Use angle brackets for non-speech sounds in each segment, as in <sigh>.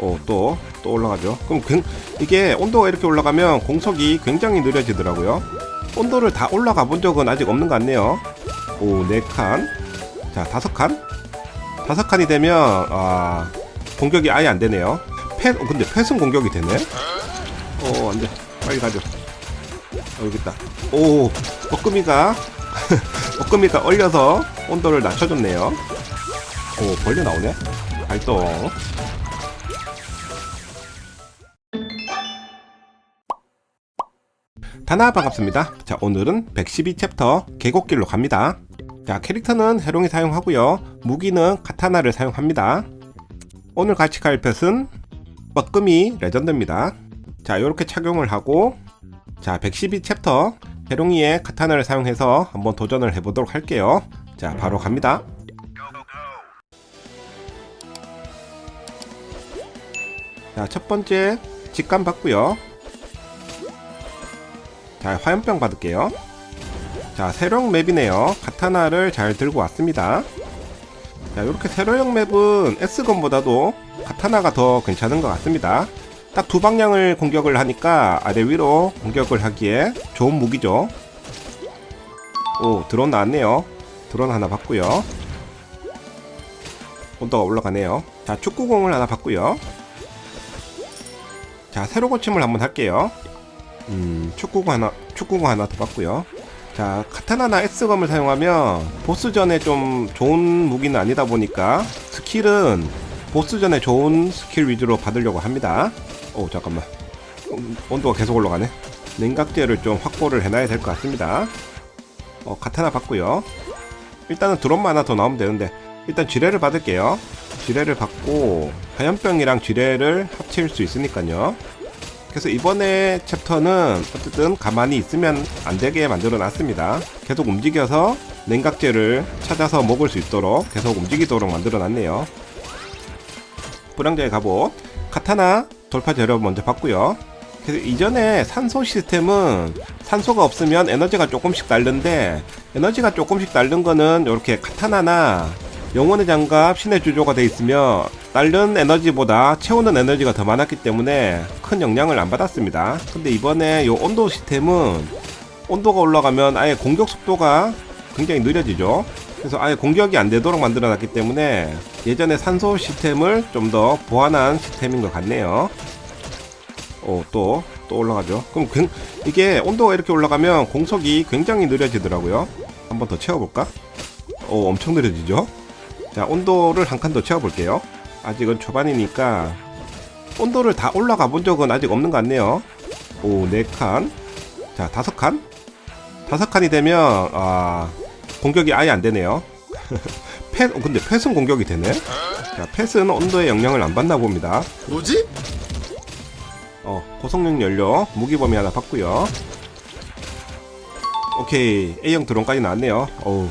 어, 또, 또 올라가죠. 그럼 굉- 이게 온도가 이렇게 올라가면 공속이 굉장히 느려지더라고요. 온도를 다 올라가 본 적은 아직 없는 것 같네요. 오, 네 칸. 자, 다섯 칸. 다섯 칸이 되면, 아, 공격이 아예 안 되네요. 패, 어, 근데 패은 공격이 되네? 어, 안 돼. 빨리 가죠. 어, 여기 있다. 오, 뻐끔이가, <laughs> 뻐끔이가 얼려서 온도를 낮춰줬네요. 오, 벌레 나오네? 발동. 다나 반갑습니다. 자, 오늘은 112 챕터 계곡길로 갑니다. 자, 캐릭터는 해롱이 사용하고요. 무기는 카타나를 사용합니다. 오늘 같이 갈 펫은 뻐끔이 레전드입니다. 자, 이렇게 착용을 하고 자, 112 챕터 해롱이의 카타나를 사용해서 한번 도전을 해보도록 할게요. 자, 바로 갑니다. 자, 첫 번째 직감 받고요. 자, 화염병 받을게요. 자, 세령 맵이네요. 카타나를 잘 들고 왔습니다. 자, 이렇게 세로형 맵은 S건보다도 카타나가 더 괜찮은 것 같습니다. 딱 두 방향을 공격을 하니까 아래 위로 공격을 하기에 좋은 무기죠. 오, 드론 나왔네요. 드론 하나 받고요. 온도가 올라가네요. 자, 축구공을 하나 받고요. 자, 새로 고침을 한번 할게요. 음, 축구공 하나, 축구공 하나 더 받고요. 자, 카타나나 S검을 사용하면 보스전에 좀 좋은 무기는 아니다 보니까 스킬은 보스전에 좋은 스킬 위주로 받으려고 합니다. 오, 잠깐만. 음, 온도가 계속 올라가네. 냉각제를 좀 확보를 해놔야 될 것 같습니다. 어, 카타나 받고요. 일단은 드론만 하나 더 나오면 되는데 일단 지뢰를 받을게요. 지뢰를 받고 화염병이랑 지뢰를 합칠 수 있으니까요. 그래서 이번에 챕터는 어쨌든 가만히 있으면 안 되게 만들어 놨습니다. 계속 움직여서 냉각제를 찾아서 먹을 수 있도록 계속 움직이도록 만들어 놨네요. 불황자의 갑옷, 카타나 돌파 재료 먼저 받고요. 그래서 이전에 산소 시스템은 산소가 없으면 에너지가 조금씩 다른데 에너지가 조금씩 다른 거는 이렇게 카타나나 영혼의 장갑 신의 주조가 돼 있으면 다른 에너지보다 채우는 에너지가 더 많았기 때문에 큰 영향을 안 받았습니다. 근데 이번에 이 온도 시스템은 온도가 올라가면 아예 공격 속도가 굉장히 느려지죠. 그래서 아예 공격이 안 되도록 만들어 놨기 때문에 예전에 산소 시스템을 좀 더 보완한 시스템인 것 같네요. 오, 또, 또 올라가죠. 그럼 굉- 이게 온도가 이렇게 올라가면 공속이 굉장히 느려지더라고요. 한번 더 채워볼까? 오, 엄청 느려지죠? 자, 온도를 한 칸 더 채워볼게요. 아직은 초반이니까 온도를 다 올라가 본 적은 아직 없는 것 같네요. 오, 네 칸. 자, 다섯 칸. 다섯 칸이 되면 아 공격이 아예 안 되네요. <laughs> 펫, 어, 근데 펫은 공격이 되네. 자, 펫은 온도에 영향을 안 받나 봅니다. 뭐지? 어, 고성능 연료 무기 범위 하나 받고요. 오케이 A형 드론까지 나왔네요. 어우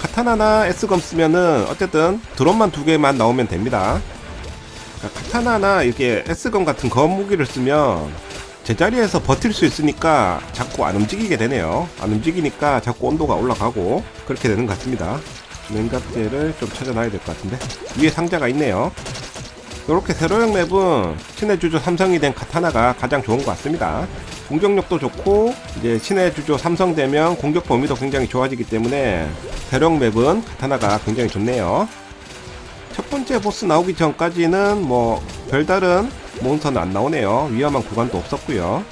카타나나 S검 쓰면은 어쨌든 드론만 두 개만 나오면 됩니다. 그러니까 카타나나 이렇게 S검 같은 검 무기를 쓰면 제자리에서 버틸 수 있으니까 자꾸 안 움직이게 되네요. 안 움직이니까 자꾸 온도가 올라가고 그렇게 되는 것 같습니다. 냉각제를 좀 찾아놔야 될 것 같은데 위에 상자가 있네요. 이렇게 세로형 맵은 주조 삼성이 된 카타나가 가장 좋은 것 같습니다. 공격력도 좋고 이제 신의 주조 삼성 되면 공격 범위도 굉장히 좋아지기 때문에 세로형 맵은 카타나가 굉장히 좋네요. 첫 번째 보스 나오기 전까지는 뭐 별다른 몬스터는 안 나오네요. 위험한 구간도 없었고요.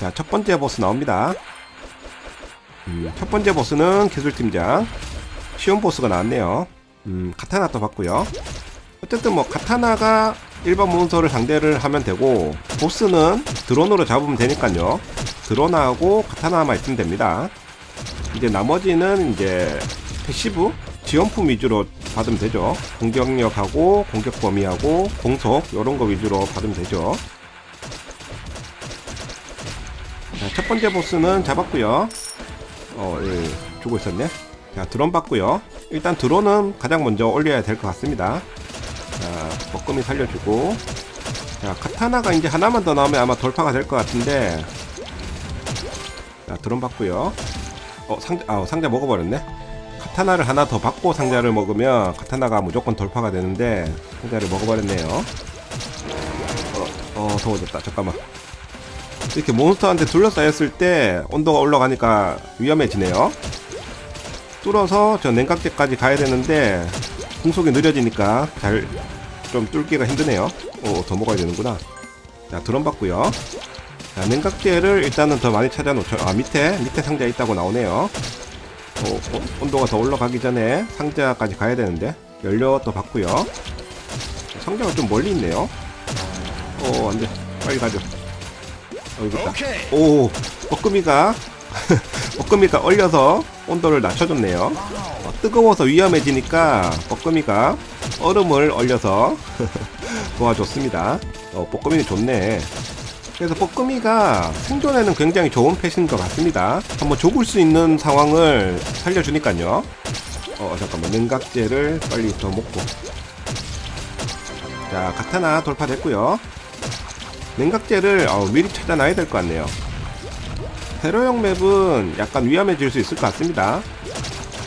자, 첫 번째 보스 나옵니다. 음, 첫 번째 보스는 기술팀장 쉬운 보스가 나왔네요. 음, 카타나 또 봤고요. 어쨌든 뭐 카타나가 일반 몬스터를 상대를 하면 되고 보스는 드론으로 잡으면 되니까요. 드론하고 카타나만 있으면 됩니다. 이제 나머지는 이제 패시브 지원품 위주로 받으면 되죠. 공격력하고 공격 범위하고 공속 이런 거 위주로 받으면 되죠. 자, 첫 번째 보스는 잡았고요. 어, 예, 주고 있었네. 자 드론 받고요. 일단 드론은 가장 먼저 올려야 될 것 같습니다 자, 먹금이 살려주고. 자, 카타나가 이제 하나만 더 나오면 아마 돌파가 될 것 같은데. 자, 드론 받고요. 어, 상자, 아, 상자 먹어버렸네. 카타나를 하나 더 받고 상자를 먹으면 카타나가 무조건 돌파가 되는데, 상자를 먹어버렸네요. 어 더워졌다 잠깐만 이렇게 몬스터한테 둘러싸였을 때 온도가 올라가니까 위험해지네요 뚫어서 저 냉각제까지 가야 되는데 공속이 느려지니까 잘 좀 뚫기가 힘드네요. 오더 먹어야 되는구나. 자 드럼 받고요. 자 냉각제를 일단은 더 많이 찾아 놓죠. 아 밑에 밑에 상자에 있다고 나오네요. 어, 어, 온도가 더 올라가기 전에 상자까지 가야 되는데 연료 또 받고요. 상자가 좀 멀리 있네요. 어 안돼. 빨리 가죠. 어 이거 있다. 오 뻐끔이가 뻐끔이가 <laughs> 얼려서 온도를 낮춰줬네요. 어, 뜨거워서 위험해지니까 뻐끔이가 얼음을 얼려서 <laughs> 도와줬습니다. 어 뻐끔이 좋네. 그래서 뻐끔이가 생존에는 굉장히 좋은 펫인 것 같습니다. 한번 죽을 수 있는 상황을 살려주니까요. 어 잠깐만. 냉각제를 빨리 더 먹고. 자 카타나 돌파됐고요. 냉각제를 어, 미리 찾아놔야 될 것 같네요 세로형 맵은 약간 위험해질 수 있을 것 같습니다.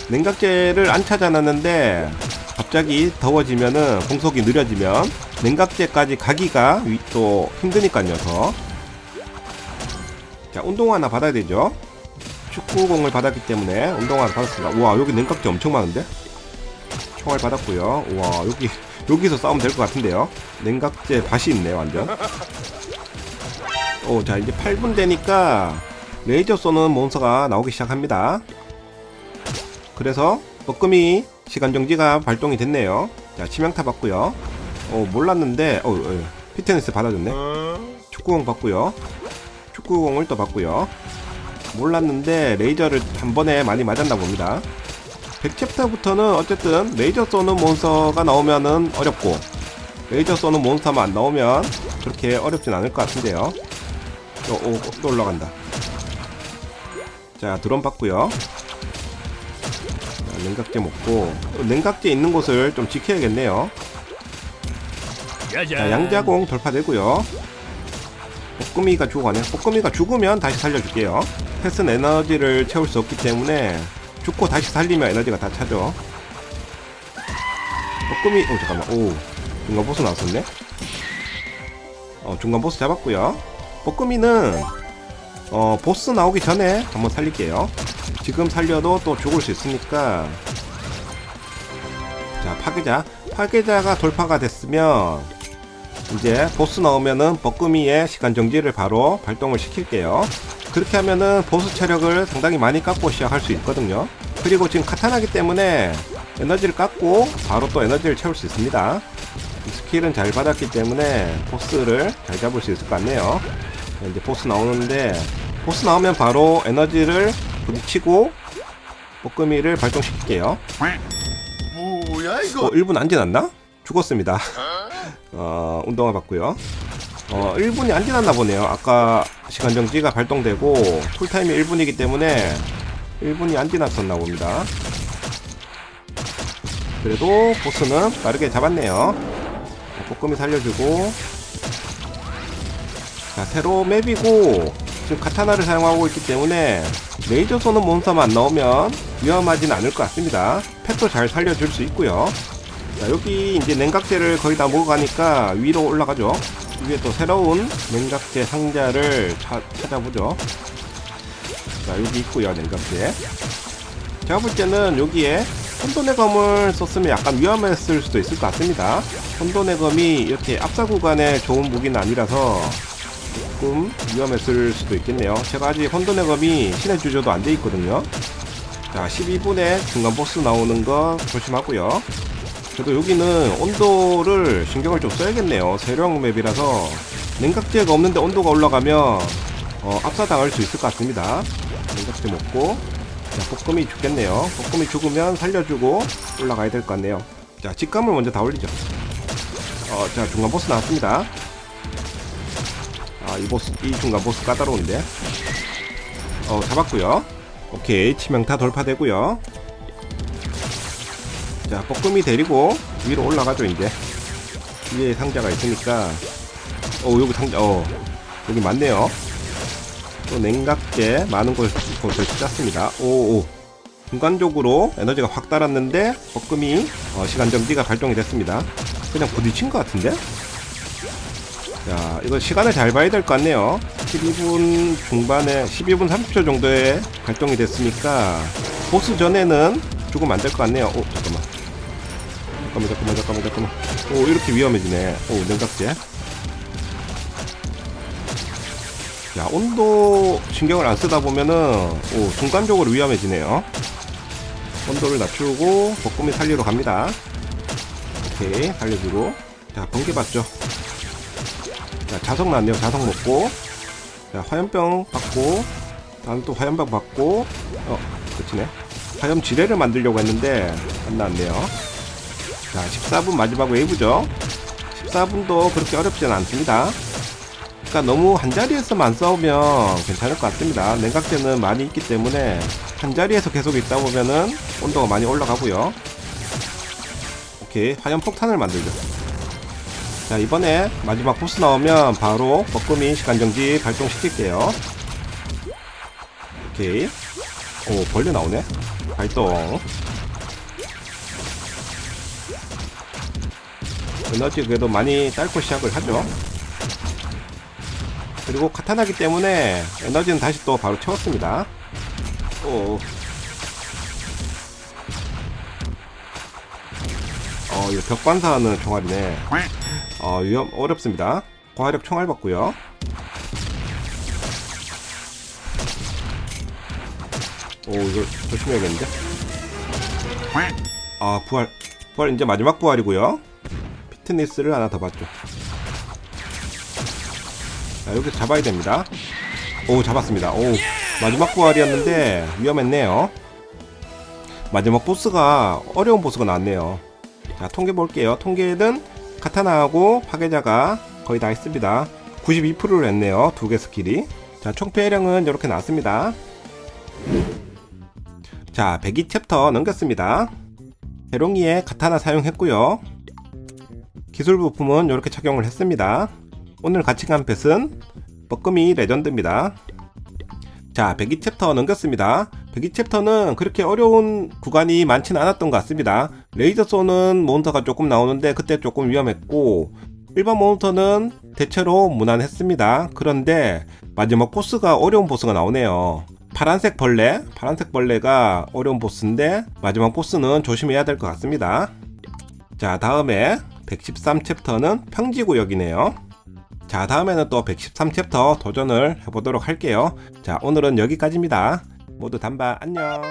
냉각제를 안 찾아놨는데 갑자기 더워지면은 공속이 느려지면 냉각제까지 가기가 위- 또 힘드니까요 더. 자 운동 하나 받아야 되죠? 축구공을 받았기 때문에 운동 하나 받았습니다. 우와 여기 냉각제 엄청 많은데? 총알 받았고요. 우와 여기 여기서 싸우면 될 것 같은데요? 냉각제 밭이 있네 완전. 오, 자, 이제 8분 되니까 레이저 쏘는 몬스터가 나오기 시작합니다. 그래서 뻐끔이 시간 정지가 발동이 됐네요. 자, 치명타 받고요. 어, 몰랐는데, 어, 어, 피트니스 받아줬네. 축구공 받고요. 축구공을 또 받고요. 몰랐는데 레이저를 한 번에 많이 맞았나 봅니다. 100챕터부터는 어쨌든 레이저 쏘는 몬스터가 나오면은 어렵고 레이저 쏘는 몬스터만 안 나오면 그렇게 어렵진 않을 것 같은데요. 어, 오, 또 올라간다. 자, 드론 받고요. 자, 냉각제 먹고 어, 냉각제 있는 곳을 좀 지켜야겠네요. 자, 양자공 돌파되고요. 뽀꾸미가 죽어가네. 뽀꾸미가 죽으면 다시 살려줄게요. 패스는 에너지를 채울 수 없기 때문에 죽고 다시 살리면 에너지가 다 차죠. 뽀꾸미, 오 잠깐만, 오 중간 보스 나왔었네. 어 중간 보스 잡았고요. 뽀꾸미는 어 보스 나오기 전에 한번 살릴게요. 지금 살려도 또 죽을 수 있으니까. 자 파괴자, 파괴자가 돌파가 됐으면 이제 보스 나오면은 뻐꾸미의 시간 정지를 바로 발동을 시킬게요. 그렇게 하면은 보스 체력을 상당히 많이 깎고 시작할 수 있거든요. 그리고 지금 카타나기 때문에 에너지를 깎고 바로 또 에너지를 채울 수 있습니다. 이 스킬은 잘 받았기 때문에 보스를 잘 잡을 수 있을 것 같네요. 자, 이제 보스 나오는데 보스 나오면 바로 에너지를 부딪히고 뻐꾸미를 발동시킬게요. 뭐야 이거? 어, 1분 안 지났나? 죽었습니다. <laughs> 어, 운동화 받고요. 어, 1분이 안 지났나 보네요. 아까 시간 정지가 발동되고 쿨타임이 1분이기 때문에 1분이 안 지났었나 봅니다. 그래도 보스는 빠르게 잡았네요. 자, 볶음이 살려주고 자, 새로 맵이고 지금 카타나를 사용하고 있기 때문에 레이저 쏘는 몬스터만 나오면 위험하진 않을 것 같습니다. 펫도 잘 살려줄 수 있고요. 자, 여기 이제 냉각제를 거의 다 먹어가니까 위로 올라가죠. 위에 또 새로운 냉각제 상자를 차, 찾아보죠. 자, 여기 있고요, 냉각제. 제가 볼 때는 여기에 혼돈의 검을 썼으면 약간 위험했을 수도 있을 것 같습니다. 혼돈의 검이 이렇게 압사 구간에 좋은 무기는 아니라서 조금 위험했을 수도 있겠네요. 제가 아직 혼돈의 검이 신의 주조도 안 돼 있거든요. 자, 12분에 중간 보스 나오는 거 조심하고요. 그래도 여기는 온도를 신경을 좀 써야겠네요. 세령 맵이라서 냉각제가 없는데 온도가 올라가면 어, 압사당할 수 있을 것 같습니다. 냉각제 먹고 자, 볶음이 죽겠네요. 볶음이 죽으면 살려주고 올라가야 될 것 같네요. 자, 직감을 먼저 다 올리죠. 어, 자, 중간 보스 나왔습니다. 아, 이 보스, 이 중간 보스 까다로운데. 어, 잡았고요 오케이, 치명타 돌파되고요 자, 뻐끔이 데리고 위로 올라가죠, 이제. 위에 상자가 있으니까. 어, 여기 상자, 어, 여기 많네요. 또 냉각제 많은 곳, 곳을 찾았습니다. 오, 오. 순간적으로 에너지가 확 달았는데, 뻐끔이 어, 시간 정지가 발동이 됐습니다. 그냥 부딪힌 것 같은데? 자, 이거 시간을 잘 봐야 될 것 같네요. 12분 중반에 12분 30초 정도에 발동이 됐으니까 보스 전에는 죽으면 안될 것 같네요. 오, 잠깐만. 잠깐만, 잠깐만, 잠깐만, 잠깐만. 오, 이렇게 위험해지네. 오, 냉각제. 자, 온도 신경을 안 쓰다 보면은, 오, 순간적으로 위험해지네요. 온도를 낮추고, 볶음이 살리러 갑니다. 오케이, 살려주고. 자, 번개 받죠. 자, 자석 나왔네요. 자석 먹고. 자, 화염병 받고. 다음 또 화염병 받고. 어, 그치네. 화염 지뢰를 만들려고 했는데, 안 나왔네요. 자, 14분 마지막 웨이브죠. 14분도 그렇게 어렵지는 않습니다. 그러니까 너무 한 자리에서만 싸우면 괜찮을 것 같습니다. 냉각제는 많이 있기 때문에 한 자리에서 계속 있다 보면은 온도가 많이 올라가고요. 오케이, 화염 폭탄을 만들죠. 자, 이번에 마지막 보스 나오면 바로 뻐꾸미 시간 정지 발동시킬게요. 오케이. 오, 벌레 나오네. 발동. 에너지 그래도 많이 딸고 시작을 하죠. 그리고 카타나기 때문에 에너지는 다시 또 바로 채웠습니다. 오. 어, 이거 벽관사하는 총알이네. 어, 위험, 어렵습니다. 고화력 총알 받고요. 오, 이거 조심해야겠는데? 아, 부활. 부활 이제 마지막 부활이고요. 피트니스를 하나 더 받죠. 자, 여기서 잡아야 됩니다. 오, 잡았습니다. 오, 마지막 부활이었는데 위험했네요. 마지막 보스가 어려운 보스가 나왔네요. 자, 통계 볼게요. 통계는 카타나하고 파괴자가 거의 다 했습니다. 92%를 했네요. 두 개 스킬이. 자, 총 피해량은 이렇게 나왔습니다. 자, 102 챕터 넘겼습니다. 해롱이의 카타나 사용했고요. 기술 부품은 이렇게 착용을 했습니다. 오늘 같이 간 펫은 뻐끔이 레전드입니다. 자, 102 챕터 넘겼습니다. 102챕터는 그렇게 어려운 구간이 많지는 않았던 것 같습니다. 레이저 쏘는 몬스터가 조금 나오는데 그때 조금 위험했고 일반 몬스터는 대체로 무난했습니다. 그런데 마지막 보스가 어려운 보스가 나오네요. 파란색 벌레, 파란색 벌레가 어려운 보스인데 마지막 보스는 조심해야 될 것 같습니다. 자, 다음에 113 챕터는 평지구역이네요. 자, 다음에는 또 113 챕터 도전을 해보도록 할게요. 자, 오늘은 여기까지입니다. 모두 단바 안녕.